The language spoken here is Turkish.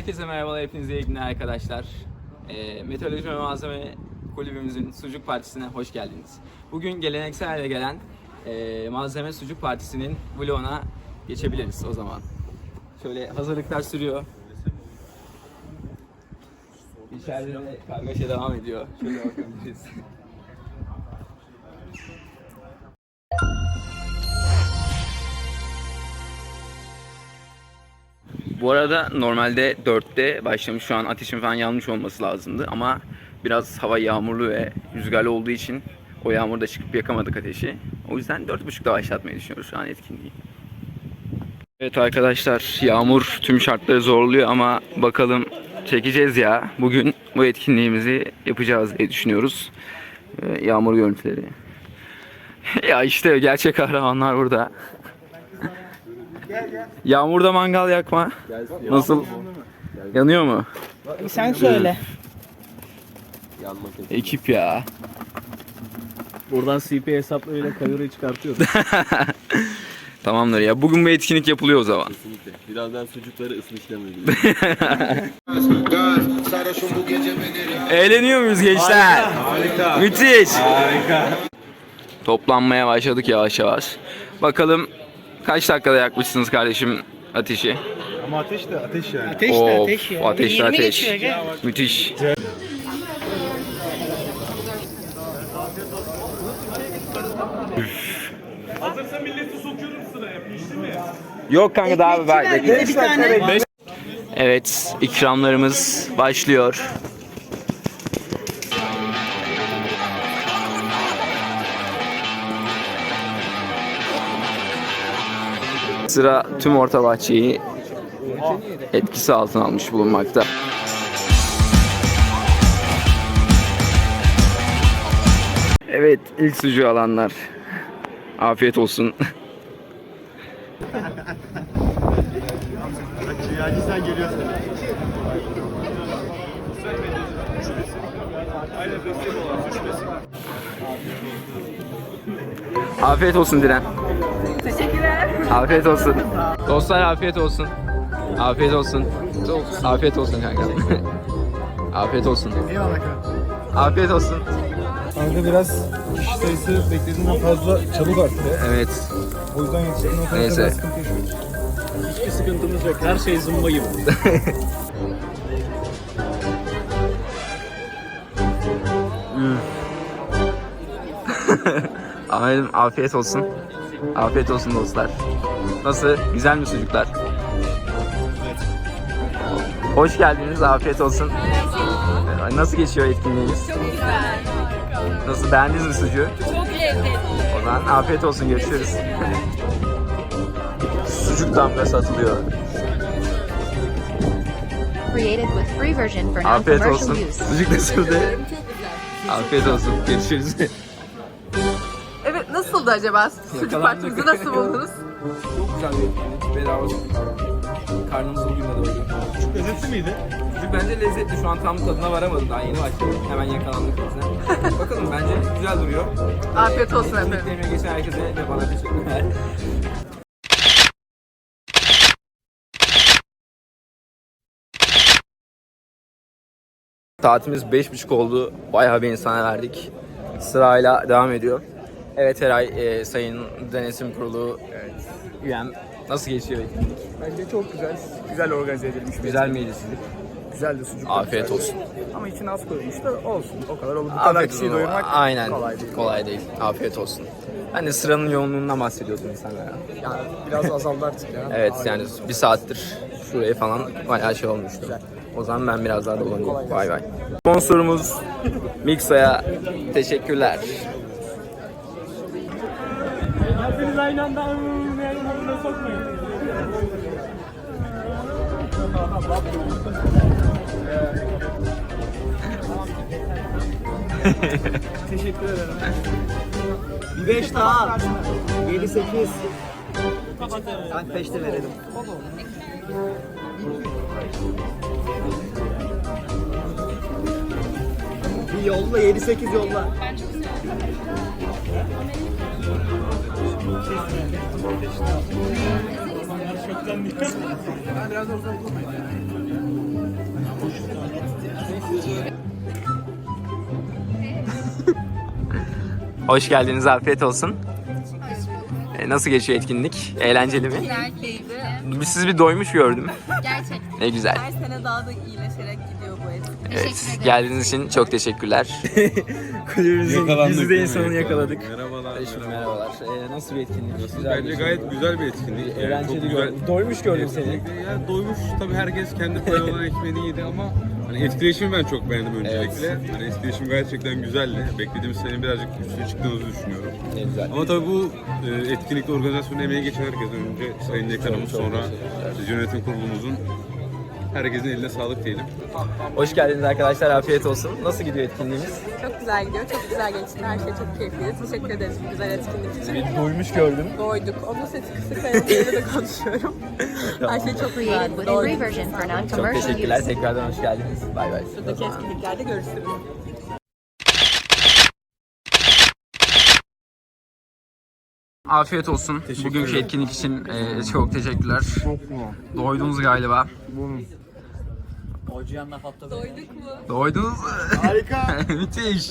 Herkese merhabalar, hepinize iyi günler arkadaşlar. Ee, Meteoroloji ve Malzeme Kulübümüzün Sucuk Partisi'ne hoş geldiniz. Bugün geleneksel hale gelen e, Malzeme Sucuk Partisi'nin vloguna geçebiliriz o zaman. Şöyle hazırlıklar sürüyor. İçeride de kargaşa devam ediyor. Şöyle bakabiliriz. Bu arada normalde 4'te başlamış şu an ateşin falan yanmış olması lazımdı ama biraz hava yağmurlu ve rüzgarlı olduğu için o yağmurda çıkıp yakamadık ateşi. O yüzden 4.30'da başlatmayı düşünüyoruz şu an etkinliği. Evet arkadaşlar yağmur tüm şartları zorluyor ama bakalım çekeceğiz ya. Bugün bu etkinliğimizi yapacağız diye düşünüyoruz. Ee, Yağmur görüntüleri. ya işte gerçek kahramanlar burada. Yağmurda mangal yakma. Nasıl? Yanıyor mu? Sen söyle. Ekip ya. Buradan CP hesaplarıyla kaloriyi çıkartıyoruz. Tamamdır ya. Bugün bu etkinlik yapılıyor o zaman. Kesinlikle. Birazdan sucukları beni Eğleniyor muyuz gençler? Harika. Müthiş. Harika. Toplanmaya başladık yavaş yavaş. Bakalım kaç dakikada yakmışsınız kardeşim ateşi? Ama ateş de ateş yani. Ateş de Of, ateş ya. ateş de 20 ateş. geçiyor gel. Müthiş. Hazırsa milleti sokuyorum sıraya. Pişti mi? Yok kanka daha var. Bir de bir tane. Evet, ikramlarımız başlıyor. Sıra tüm orta bahçeyi etkisi altına almış bulunmakta. Evet, ilk sucuğu alanlar. Afiyet olsun. Ciğerci sen geliyorsun. Afiyet olsun Diren. Afiyet olsun. Dostlar afiyet olsun. Afiyet olsun. Afiyet olsun kanka. afiyet olsun. Eyvallah kanka. Afiyet olsun. Kanka biraz kişi sayısı beklediğinden fazla çabuk arttı. Evet. O yüzden o Neyse. biraz sıkıntı yaşıyoruz. Hiçbir sıkıntımız yok. Her şey zımba gibi. Ahmet'im afiyet olsun. Afiyet olsun dostlar. Nasıl? Güzel mi sucuklar? Hoş geldiniz. Afiyet olsun. Nasıl geçiyor etkinliğiniz? Çok güzel. Nasıl? Beğendiniz mi sucuğu? Çok lezzetli. O zaman afiyet olsun. Görüşürüz. Sucuk damga satılıyor. Created with free version for Afiyet non-commercial olsun. use. Sucuk nasıldı? Afiyet olsun. Görüşürüz. Nasıldı acaba? Sucuk partimizi nasıl buldunuz? Çok güzel bir etkinlik. Bedava sucuk. Karnımız bugün de doydu. Çok lezzetli miydi? Sucuk bence lezzetli. Şu an tam tadına varamadım. Daha yeni başladık. Hemen yakalandık bize. Bakalım bence güzel duruyor. Afiyet olsun efendim. Etkinliklerime geçen herkese ve bana teşekkürler. Saatimiz 5.30 oldu. Bayağı bir insana verdik. Sırayla devam ediyor. Evet Eray, e, Sayın Denetim Kurulu üyem. Nasıl geçiyor etkinlik? Bence çok güzel. Güzel organize edilmiş. Güzel miydi sizlik? Güzel de sucuk. Afiyet güzeldi. olsun. Ama içine az koyulmuş da olsun. O kadar olur. Bu kadar kişiyi doyurmak Aynen. kolay değil. Kolay değil. Afiyet olsun. De sıranın yoğunluğundan bahsediyordum insanlara. Yani biraz azaldı artık ya. Evet yani bir saattir şuraya falan bayağı şey olmuştu. O zaman ben biraz daha dolanayım. Bay bay. Sponsorumuz Mixo'ya teşekkürler. Aynı anda sokmayın. Teşekkür ederim. Bir beş daha. Yedi. Hadi peşte verelim. Yolla yedi sekiz yolla. Hoş geldiniz, afiyet olsun. E, nasıl geçiyor etkinlik? Eğlenceli mi? Güzel, keyifli. Biz siz bir doymuş gördüm. Gerçekten. Ne güzel. Her sene daha da iyileşerek Evet, geldiğiniz için çok teşekkürler. Yakalandık. Yüzde insanı yakaladık. Merhabalar. Merhabalar. E, nasıl bir etkinlik? Bence gayet güzel bir etkinlik. Yani Eğlenceli çok gördüm. Doymuş gördüm seni. Yani doymuş tabii herkes kendi payı olan ekmeğini yedi ama hani etkileşimi ben çok beğendim öncelikle. Hani etkileşim gerçekten güzeldi. Beklediğimiz senin birazcık üstüne çıktığınızı düşünüyorum. Ne güzel. Ama tabii bu e, etkinlikte organizasyonu emeği geçen herkesten önce Sayın Dekanımız sonra yönetim kurulumuzun herkesin eline sağlık diyelim. Hoş geldiniz arkadaşlar, afiyet olsun. Nasıl gidiyor etkinliğimiz? Çok güzel gidiyor, çok güzel geçti. Her şey çok keyifliydi. Teşekkür ederiz bu güzel etkinlik için. Bir doymuş gördüm. Doyduk. Onun sesi kısık ayaklarıyla da konuşuyorum. Her şey çok güzeldi. Doyduk. Çok teşekkürler, tekrardan hoş geldiniz. Bay bay. Buradaki etkinliklerde görüşürüz. Afiyet olsun. Bugünkü etkinlik için e, çok teşekkürler. Doydunuz galiba. Doyduk mu? Doydunuz. Harika. Müthiş.